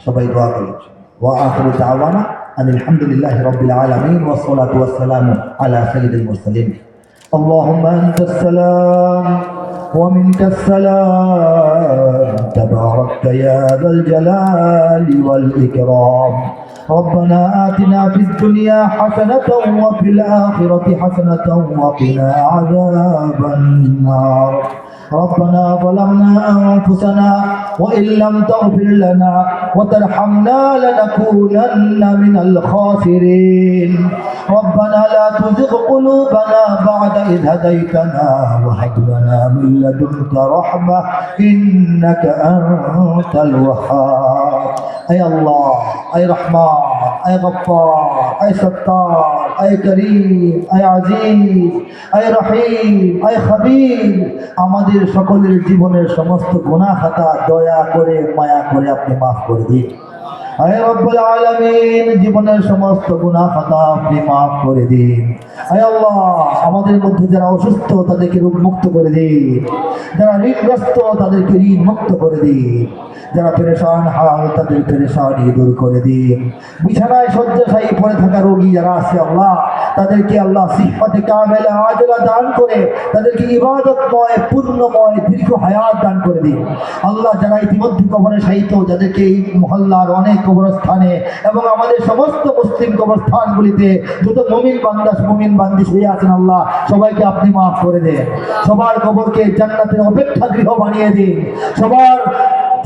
সবাই দোয়া করি ওয়া আখিরু দাওয়ানা আনিল হামদুলিল্লাহি রাব্বিল আলামিন ওয়া সালাতু ওয়াস সালামু আলা সাইয়্যিদিল মুরসালিন اللهم أنت السلام ومنك السلام تباركت يا ذا الجلال والإكرام ربنا آتنا في الدنيا حسنة وفي الآخرة حسنة وقنا عذاب النار ربنا ظلمنا أنفسنا وإن لم تغفر لنا وترحمنا لنكونن من الخاسرين. ربنا لا تزغ قلوبنا بعد إذ هديتنا وهب لنا من لدنك رحمة إنك أنت الوهاب. أي الله أي رحمن أي غفار أي ستار আয় করিম, আয় আজিজ, আয় রহিম, আয় হবিব। আমাদের সকলের জীবনের সমস্ত গুণা খাতা দয়া করে, মায়া করে আপনি মাফ করে দিন। আয় রব্বুল আলামিন, জীবনের সমস্ত গুনাহ খাতা আপনি maaf করে দিন। হে আল্লাহ, আমাদের মধ্যে যারা অসুস্থ, তাদেরকে রোগ মুক্ত করে দিন। যারা ঋণগ্রস্ত, তাদেরকে ঋণ মুক্ত করে দিন। যারা পেরেশান হাল, তাদের পেরেশানি দূর করে দিন। বিছানায় শয্যাশায়ী পড়ে থাকা রোগী যারা আছে আল্লাহ তাদেরকে আল্লাহ সিফাতে কামেলা আজলা দান করে, তাদেরকে ইবাদতময়, পূর্ণময়, দীর্ঘ হায়াত দান করে দিন। আল্লাহ যারা ইতিমধ্যে কবরে সাহিত্য যাদেরকে এই মহল্লার অনেক কবরস্থানে এবং আমাদের সমস্ত মুসলিম কবরস্থানগুলিতে যত মমিন বান্দাস মমিন বান্দিস হয়ে আছেন আল্লাহ, সবাইকে আপনি মাফ করে দেন। সবার কবরকে জান্নাতের অপেক্ষা গৃহ বানিয়ে দিন। সবার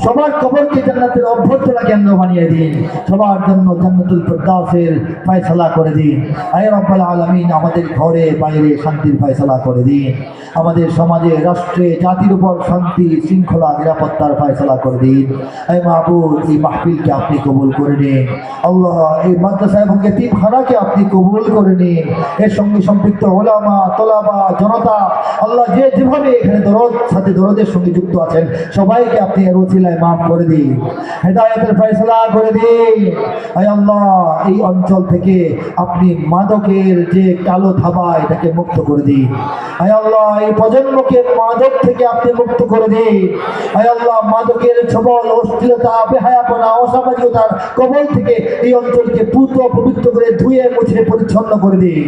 সবার কবরকে জান্নাতের অভ্যর্থনা কেন্দ্র বানিয়ে দিন। সবার জন্য জান্নাতুল ফেরদাউসের ফয়সালা করে দিন। আয় রব্বাল আলামিন, আমাদের ঘরে বাইরে শান্তির ফয়সালা করে দিন। আমাদের সমাজে, রাষ্ট্রে, জাতির উপর শান্তি, শৃঙ্খলা, নিরাপত্তার ফয়সালা করে দিন। আয় মাহবুব, এই মাহফিলকে আপনি কবুল করে নিন। আল্লাহ, এই মাদ্রাসা এবং এতিমখানাকে আপনি কবুল করে নিন। এর সঙ্গে সম্পৃক্ত ওলামা, তোলাবা, জনতা, আল্লাহ যে যেভাবে এখানে দরদ, সাথে দরদের সঙ্গে যুক্ত আছেন, সবাইকে আপনি এর ওসিলায় মাফ করে দিন। হেদায়তের ফয়সলা করে দিন। আয় আল্লাহ, এই অঞ্চল থেকে আপনি মাদকের যে কালো থাবা, এটাকে মুক্ত করে দিন। আয় আল্লাহ, এই প্রজন্মকে মাদক থেকে আপনি মুক্ত করে দিন। আয় আল্লাহ, মাদকের ছবল, অস্থিরতা, বেহায়াপনা, অসামাজিকতার কবল থেকে এই অঞ্চলকে পুত, পবিত্র করে ধুয়ে, মুছে, পরিচ্ছন্ন করে দিন।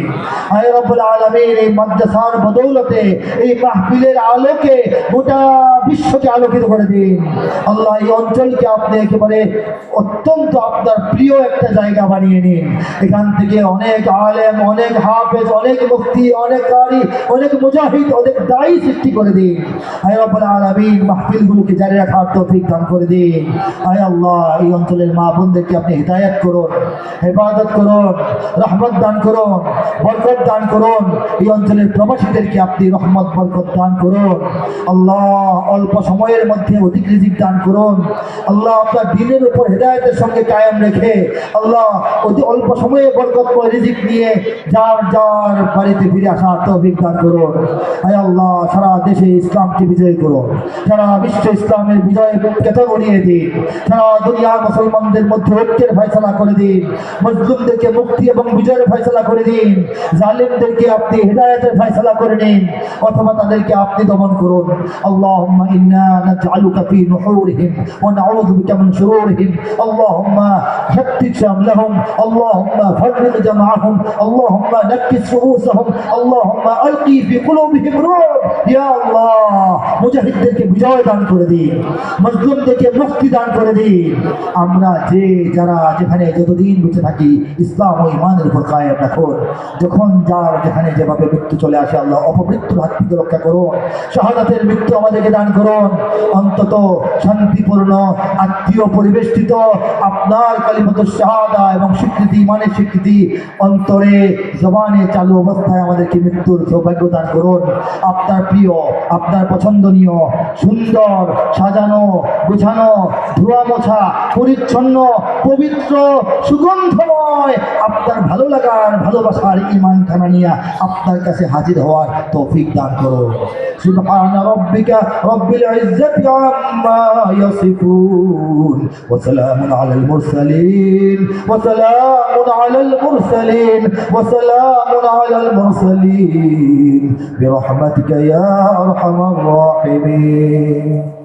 আয় রব্বুল আলামিন, এই মাদ্রাসার বদৌলতে, এই মাহফিলের আলোকে গোটা বিশ্বকে আলোকিত করে দিন। আল্লাহ এই অঞ্চলকে আপনি একেবারে অত্যন্ত আপনার প্রিয় একটা জায়গা বানিয়ে নিন। এখান থেকে অনেক আলেম, অনেক হাফেজ, অনেক মুফতি, অনেক কারি, অনেক মুজাহিদ, অনেক দায়ী সৃষ্টি করে দিন। আয় রব্বুল আলামিন মাহফিলগুলোকে জারি রাখার তৌফিক দান করে দিন। আয় আল্লাহ, এই অঞ্চলের মা বোনদেরকে আপনি হিদায়াত করুন, হেফাজত করুন, রহমত দান করুন, বরকত দান করুন। এই অঞ্চলের প্রবাসীদেরকে আপনি রহমত, বরকত দান করুন। আল্লাহ, অল্প সময়ের মধ্যে অধিক রিজিক দান করুন করুন আল্লাহ আপনার দিনের উপর হৃদায়তের সঙ্গে কায়াম রেখে আল্লাহ অতি অল্প সময়ে বরকত রিজিক নিয়ে যার যার বাড়িতে ফিরে আসার তৌফিক করুন। আয় আল্লাহ, সারা দেশে ইসলামকে বিজয় করুন। সারা বিশ্ব ইসলামের বিজয় কেতা গড়িয়ে দিন। সারা দুনিয়া মুসলমানদের মধ্যে ঐক্যের ফয়সলা করে দিন। মজলুমদেরকে মুক্তি এবং বিজয়ের ফয়সলা করে দিন। জালিমদেরকে আপনি হৃদায়তের ফয়সলা করে নিন, অথবা তাদেরকে আপনি দমন করুন। আল্লাহ ইন্না নাজআলুকা কাপি নহর نحورهم ونعوذ بك من شرورهم اللهم شتت شملهم اللهم فرق جمعهم اللهم نكس رؤوسهم اللهم ألقي في قلوبهم رعب يا الله মুজাহিদদেরকে বিজয় দান করে দিন মজলুমদেরকে মুক্তি দান করে দিন আমরা যে যারা যেখানে যতদিন বেঁচে থাকি ইসলাম ও ইমানের উপর কায়েম রাখুন যখন যার যেখানে যেভাবে মৃত্যু চলে আসে আল্লাহ অপমৃত্যুর হাত থেকে রক্ষা করুন শাহাদাতের মৃত্যু আমাদেরকে দান করুন অন্তত শান্তিপূর্ণ, আত্মীয় পরিবেষ্টিত, আপনার কালীমত সাদা এবং স্বীকৃতি মানে স্বীকৃতি অন্তরে, জবানে চালু অবস্থায় আমাদেরকে মৃত্যুর সৌভাগ্য দান করুন। আপনার প্রিয়, আপনার পছন্দনীয়, সুন্দর, সাজানো, গোছানো, ধোয়া মোছা, পরিচ্ছন্ন, পবিত্র, সুগন্ধময়, আপনার ভালো লাগার, ভালোবাসার ইমান খানা নিয়ে আপনার কাছে হাজির হওয়ার তৌফিক দান করুন। সুবহান রব্বিকা রব্বিল ইজ্জাতি আম্মা يصفون. وسلام على المرسلين. وسلام على المرسلين. وسلام على المرسلين. برحمتك يا أرحم الراحمين.